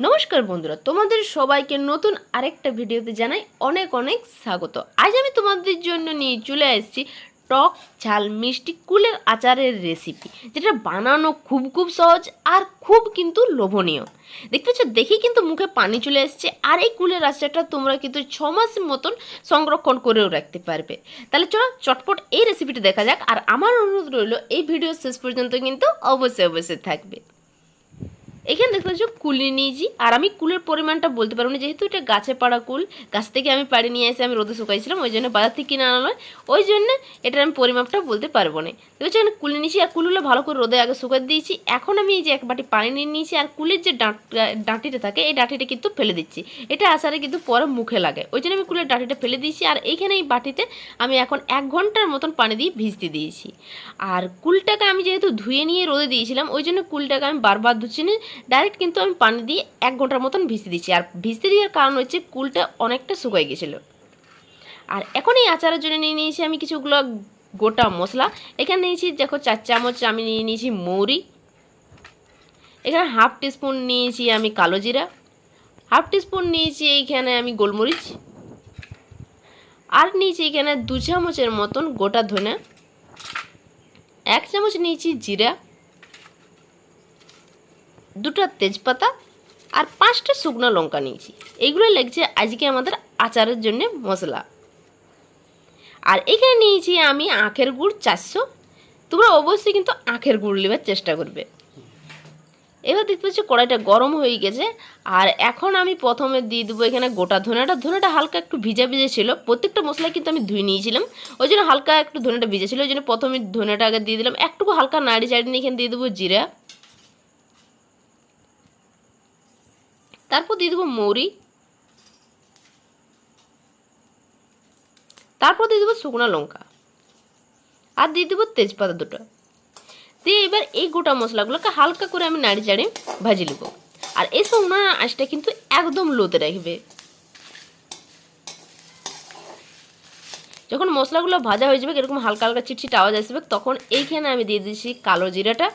নমস্কার বন্ধুরা, তোমাদের সবাইকে নতুন আরেকটা ভিডিওতে জানাই অনেক অনেক স্বাগত। আজ আমি তোমাদের জন্য নিয়ে চলে এসেছি টক ঝাল মিষ্টি কুলের আচারের রেসিপি যেটা বানানো খুব খুব সহজ আর খুব কিন্তু লোভনীয়। দেখতে পাচ্ছ, দেখি কিন্তু মুখে পানি চলে এসছে আর এই কুলের আচারটা তোমরা কিন্তু ছ মাসের মতন সংরক্ষণ করেও রাখতে পারবে। তাহলে চলো চটপট এই রেসিপিটা দেখা যাক আর আমার অনুরোধ রইল, এই ভিডিও শেষ পর্যন্ত কিন্তু অবশ্যই অবশ্যই থাকবে। এখানে দেখতে পাচ্ছ কুল নিয়ে নিয়েছি। আর আমি কুলের পরিমাণটা বলতে পারব না, যেহেতু এটা গাছে পাড়া কুল, গাছ থেকে আমি পাড়ি নিয়ে এসে আমি রোদে শুকাইছিলাম, ওই জন্য বাজার থেকে কিনে আনা নয়। ওই জন্য এটার আমি পরিমাপটা বলতে পারব না। দেখছি এখানে কুল নিয়েছি, আর কুলগুলো ভালো করে রোদে আগে শুকাই দিয়েছি। এখন আমি এই যে এক বাটি পানি নিয়ে নিয়েছি, আর কুলের যে ডাঁট, ডাঁটিটা থাকে, এই ডাঁটিটা কিন্তু ফেলে দিচ্ছি। এটা আসারে কিন্তু পরে মুখে লাগে। ওই জন্য আমি কুলের ডাঁটিটা ফেলে দিয়েছি, আর এইখানে এই বাটিতে আমি এখন এক ঘণ্টার মতন পানি দিয়ে ভিজতে দিয়েছি। আর কুলটাকে আমি যেহেতু ধুয়ে নিয়ে রোদে দিয়েছিলাম, ওই জন্য কুলটাকে আমি বারবার ধুচ্ছি না। ডাইরেক্ট কিন্তু আমি পানি দিয়ে এক ঘণ্টার মতন ভিজতে দিচ্ছি আর ভিজতে দেওয়ার কারণ হচ্ছে কুলটা অনেকটা শুকাই গেছিল। আর এখন এই আচারের জন্য নিয়ে নিয়েছি আমি কিছুগুলো গোটা মশলা। এখানে নিয়েছি দেখো চার চামচ আমি নিয়ে নিয়েছি মৌরি। এখানে হাফ টিস্পুন নিয়েছি আমি কালো জিরা। হাফ টিস্পুন নিয়েছি এইখানে আমি গোলমরিচ। আর নিয়েছি এখানে দু চামচের মতন গোটা ধনে। এক চামচ নিয়েছি জিরা। দুটো তেজপাতা আর পাঁচটা শুকনো লঙ্কা নিয়েছি। এইগুলো লাগছে আজকে আমাদের আচারের জন্য মশলা। আর এখানে নিয়েছি আমি আখের গুড় চারশো। তোমরা অবশ্যই কিন্তু আখের গুড় নেবার চেষ্টা করবে। এবার দেখতে পাচ্ছি কড়াইটা গরম হয়ে গেছে। আর এখন আমি প্রথমে দিয়ে দেবো এখানে গোটা ধনেটা। ধনেটা হালকা একটু ভিজা ভিজে ছিল। প্রত্যেকটা মশলা কিন্তু আমি ধুয়ে নিয়েছিলাম। ওই জন্য হালকা একটু ধনেটা ভিজে ছিল। ওই জন্য প্রথমে ধনেটা আগে দিয়ে দিলাম। একটুকু হালকা নাড়ি চাড়ি নিয়ে এখানে দিয়ে দেবো জিরা। তারপর দিয়ে দেবো মৌরি। তারপর দিয়ে দেবো শুকনো লঙ্কা। আর দিয়ে দেবো তেজপাতা দুটো। দিয়ে এবার এই গোটা মশলাগুলোকে হালকা করে আমি নাড়ি চাড়ে ভাজি নেব। আর এই উনার আঁচটা কিন্তু একদম লোতে রাখবে। যখন মশলাগুলো ভাজা হয়ে যাবে, এরকম হালকা হালকা চিটচিট আওয়াজ আসবে তখন এইখানে আমি দিয়ে দিচ্ছি কালো জিরাটা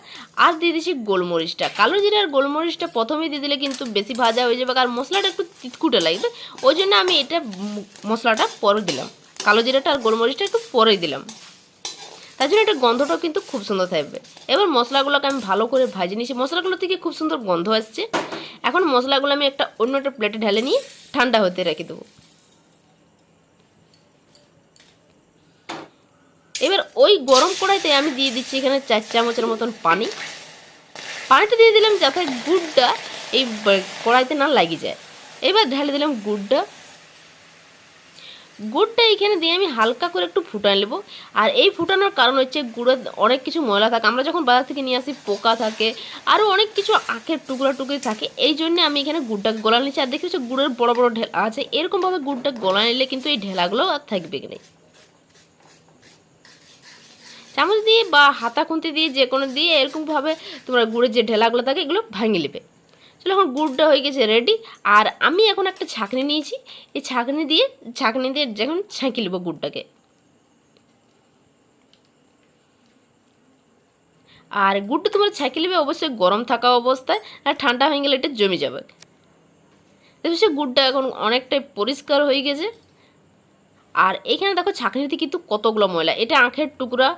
আর দিয়ে দিচ্ছি গোলমরিচটা। কালো জিরা আর গোলমরিচটা প্রথমেই দিয়ে দিলে কিন্তু বেশি ভাজা হয়ে যাবে আর মশলাটা একটু তিতকুটে লাগবে ওই জন্য আমি এটা মশলাটা পরে দিলাম। কালো জিরাটা আর গোলমরিচটা একটু পরেই দিলাম। তার জন্য এটা গন্ধটাও কিন্তু খুব সুন্দর থাকবে। এবার মশলাগুলোকে আমি ভালো করে ভাজি নিয়েছি। মশলাগুলো থেকে খুব সুন্দর গন্ধ আসছে। এখন মশলাগুলো আমি একটা অন্য একটা প্লেটে ঢেলে নিয়ে ঠান্ডা হতে রেখে দেবো। এবার ওই গরম কড়াইতে আমি দিয়ে দিচ্ছি এখানে চার চামচের মতন পানি। পানিটা দিয়ে দিলাম যাতে গুড়টা এই কড়াইতে না লাগি যায়। এবার ঢেলে দিলাম গুড়টা। গুড়টা এখানে দিয়ে আমি হালকা করে একটু ফুটান নেব। আর এই ফুটানোর কারণ হচ্ছে গুড়ের অনেক কিছু ময়লা থাকে। আমরা যখন বাজার থেকে নিয়ে আসি, পোকা থাকে আরও অনেক কিছু আখের টুকরা টুকরি থাকে। এই জন্য আমি এখানে গুড়টা গলা নিচ্ছি। আর দেখি হচ্ছে গুড়ের বড় বড় ঢেলা আছে। এরকমভাবে গুড়টা গলা নিলে কিন্তু এই ঢেলাগুলো আর থাকবে না। চামচ দিয়ে বা হাতা খুন্তি দিয়ে যে কোনো দিয়ে এরকমভাবে তোমরা গুড়ের যে ঢেলাগুলো থাকে এগুলো ভাঙে নেবে। চলো এখন গুড়টা হয়ে গেছে রেডি আর আমি এখন একটা ছাঁকনি নিয়েছি। এই ছাঁকনি দিয়ে ছাঁকনি দিয়ে যখন ছাঁকি নেব গুড়টাকে। আর গুড়টা তোমার ছাঁকি নেবে অবশ্যই গরম থাকা অবস্থায়, আর ঠান্ডা হয়ে গেলে এটা জমে যাবে। দেখো সে গুড়টা এখন অনেকটাই পরিষ্কার হয়ে গেছে। আর এখানে দেখো ছাঁকনিতে কিন্তু কতগুলো ময়লা, এটা আঁখের টুকরা।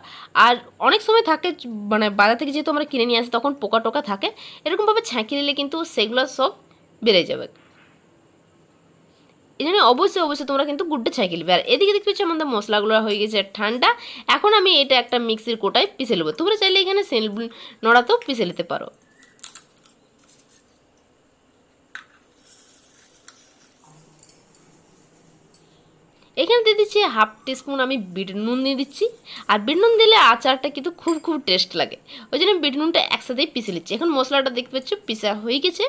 আর অনেক সময় থাকে মানে বাজার থেকে যেহেতু আমরা কিনে নিয়ে আসি, তখন পোকা টোকা থাকে। এরকমভাবে ছাঁকি নিলে কিন্তু সেগুলো সব বেড়ে যাবে। এই জন্য অবশ্যই অবশ্যই তোমরা কিন্তু গুড়টা ছাঁকি নেবে। আর এদিকে দেখতে পাচ্ছি আমাদের মশলাগুলো হয়ে গেছে ঠান্ডা। এখন আমি এটা একটা মিক্সির কোটায় পিষে নেব। তোমরা চাইলে এখানে সেল নড়াতেও পিষে নিতে পারো। এখানে দিয়ে দিচ্ছি হাফ টিস্পুন আমি বিট নুন দিয়ে দিচ্ছি। আর বিট নুন দিলে আচারটা কিন্তু খুব খুব টেস্ট লাগে। ওই জন্য বিট নুনটা একসাথেই পিষে নিচ্ছি। এখন মশলাটা দেখতে পাচ্ছ পিসা হয়ে গেছে।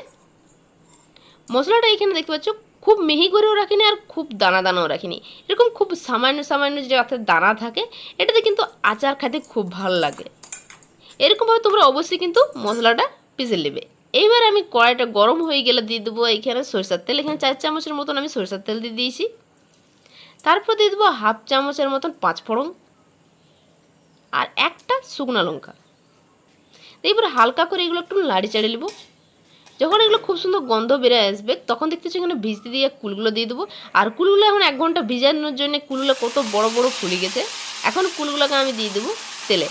মশলাটা এখানে দেখতে পাচ্ছ, খুব মিহি করেও রাখিনি আর খুব দানা দানাও রাখিনি। এরকম খুব সামান্য সামান্য যে যাতে দানা থাকে, এটাতে কিন্তু আচার খেতে খুব ভালো লাগে। এরকমভাবে তোমরা অবশ্যই কিন্তু মশলাটা পিষে নেবে। এইবার আমি কড়াইটা গরম হয়ে গেলে দিয়ে দেবো এখানে সরষার তেল। এখানে চার চামচের মতন আমি সরষার তেল দিয়ে দিয়েছি। তারপর দিয়ে দেবো হাফ চামচের মতন পাঁচফোড়ন আর একটা শুকনো লঙ্কা। এবার হালকা করে এগুলো একটু লাড়ি চাড়ে নেব। যখন এগুলো খুব সুন্দর গন্ধ বেড়ে আসবে, তখন দেখতেছি এখানে ভিজতে দিয়ে কুলগুলো দিয়ে দেবো। আর কুলগুলো এখন এক ঘণ্টা ভিজানোর জন্য কুলগুলো কত বড় বড় ফুলে গেছে। এখন কুলগুলোকে আমি দিয়ে দেবো তেলে।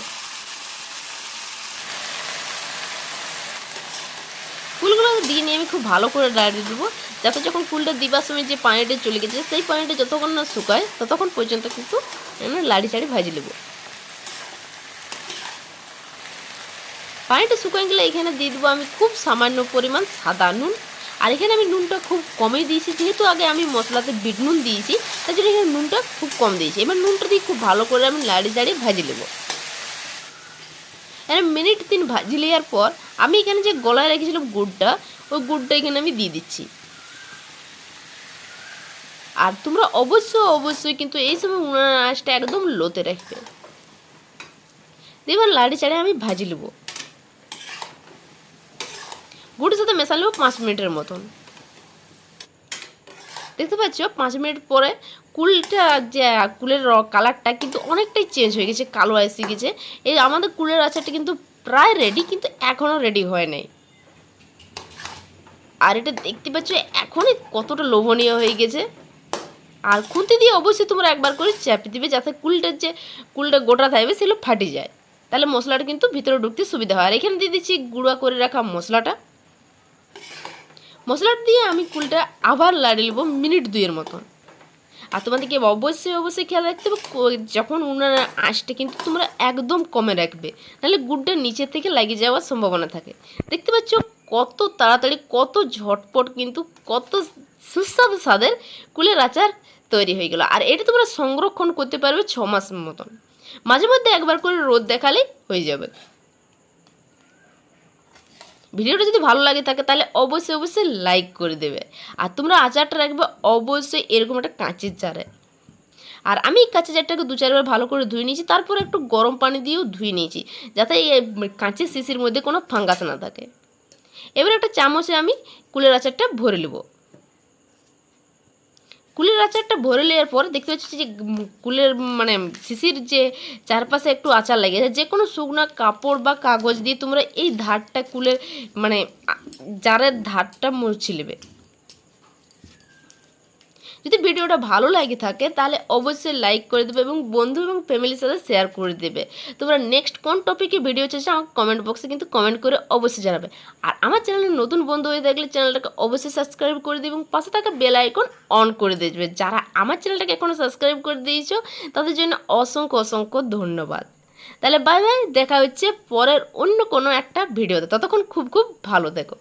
দিয়ে নিয়ে আমি খুব ভালো করে দাঁড়িয়ে দেবো। যাতে যখন ফুলটা দিবার সময় যে পানিটা চলে গেছে, সেই পানিটা যতক্ষণ না শুকায়, ততক্ষণ পর্যন্ত কিন্তু আমি লাড়ি চাড়ি ভাজি নেব। পানিটা শুকিয়ে গেলে এখানে দিয়ে দেবো আমি খুব সামান্য পরিমাণ সাদা নুন। আর এখানে আমি নুনটা খুব কমই দিয়েছি, যেহেতু আগে আমি মশলাতে বিট নুন দিয়েছি তাই জন্য এখানে নুনটা খুব কম দিয়েছি। এবার নুনটা দিয়ে খুব ভালো করে আমি লাড়ি দাঁড়িয়ে ভাজি নেব। এখানে মিনিট তিন ভাজি নেওয়ার পর আমি এখানে যে গলায় রেখেছিলাম গুড়টা, ওই গুড়টা এখানে আমি দিয়ে দিচ্ছি। আর তোমরা অবশ্যই অবশ্যই কিন্তু এই সময় উনার আঁচটা একদম লোতে রাখবে। এবার লাড়ি চাড়ে আমি ভাজি নেব। গুড়ের সাথে মেশালে পাঁচ মিনিটের মতন। দেখতে পাচ্ছ, পাঁচ মিনিট পরে কুলটা যে, কুলের কালারটা কিন্তু অনেকটাই চেঞ্জ হয়ে গেছে, কালো এসে গেছে। এই আমাদের কুলের আচারটা কিন্তু প্রায় রেডি কিন্তু এখনও রেডি হয় নাই। আর এটা দেখতে পাচ্ছ, এখনই কতটা লোভনীয় হয়ে গেছে। আর খুন্তি দিয়ে অবশ্যই তোমরা একবার করে চাপি দিবে, যাতে কুলটার যে, কুলটা গোটা থাকবে, সেগুলো ফাটি যায়। তাহলে মশলাটা কিন্তু ভিতরে ঢুকতে সুবিধা হয়। আর এখানে দিয়ে দিচ্ছি গুঁড়া করে রাখা মশলাটা। মশলাটা দিয়ে আমি কুলটা আবার লাড়ি নেব মিনিট দুইয়ের মতন। আর তোমাদেরকে অবশ্যই অবশ্যই খেয়াল রাখতে হবে যখন উনার আঁচটা কিন্তু তোমরা একদম কমে রাখবে, নাহলে গুড়টা নিচে থেকে লাগিয়ে যাওয়ার সম্ভাবনা থাকে। দেখতে পাচ্ছ কত তাড়াতাড়ি, কত ঝটপট কিন্তু কত সুস্বাদু স্বাদের কুলের আচার তৈরি হয়ে গেল। আর এটা তোমরা সংরক্ষণ করতে পারবে ছ মাস মতন। মাঝে মধ্যে একবার করে রোদ দেখালেই হয়ে যাবে। ভিডিওটা যদি ভালো লাগে থাকে, তাহলে অবশ্যই অবশ্যই লাইক করে দেবে। আর তোমরা আচারটা রাখবে অবশ্যই এরকম একটা কাঁচের চারে আর আমি এই কাঁচের চারটাকে দু চারবার ভালো করে ধুয়ে নিয়েছি, তারপর একটু গরম পানি দিয়েও ধুয়ে নিয়েছি, যাতে এই কাঁচের শিশির মধ্যে কোনো ফাঙ্গাস না থাকে। এবার একটা চামচে আমি কুলের আচারটা ভরে নেব। কুলের আচারটা ভরে নেওয়ার পরে দেখতে পাচ্ছি যে কুলের মানে শিশির যে চারপাশে একটু আচার লাগে যে কোনো শুকনো কাপড় বা কাগজ দিয়ে তোমরা এই ধারটা কুলের মানে জারের ধারটা মুছে নেবে। যদি ভিডিওটা ভালো লাগে থাকে, তাহলে অবশ্যই লাইক করে দেবে এবং বন্ধু এবং ফ্যামিলির সাথে শেয়ার করে দেবে। তোমরা নেক্সট কোন টপিকে ভিডিও চাইছো, আমাকে কমেন্ট বক্সে কিন্তু কমেন্ট করে অবশ্যই জানাবে। আর আমার চ্যানেলে নতুন বন্ধু হয়ে থাকলে চ্যানেলটাকে অবশ্যই সাবস্ক্রাইব করে দেবে এবং পাশে থাকা বেল আইকন অন করে দেবে। যারা আমার চ্যানেলটাকে এখনও সাবস্ক্রাইব করে দিয়েছ, তাদের জন্য অসংখ্য অসংখ্য ধন্যবাদ। তাহলে বাই বাই দেখা হচ্ছে পরের অন্য কোনো একটা ভিডিওতে ততক্ষণ খুব খুব ভালো থেকো।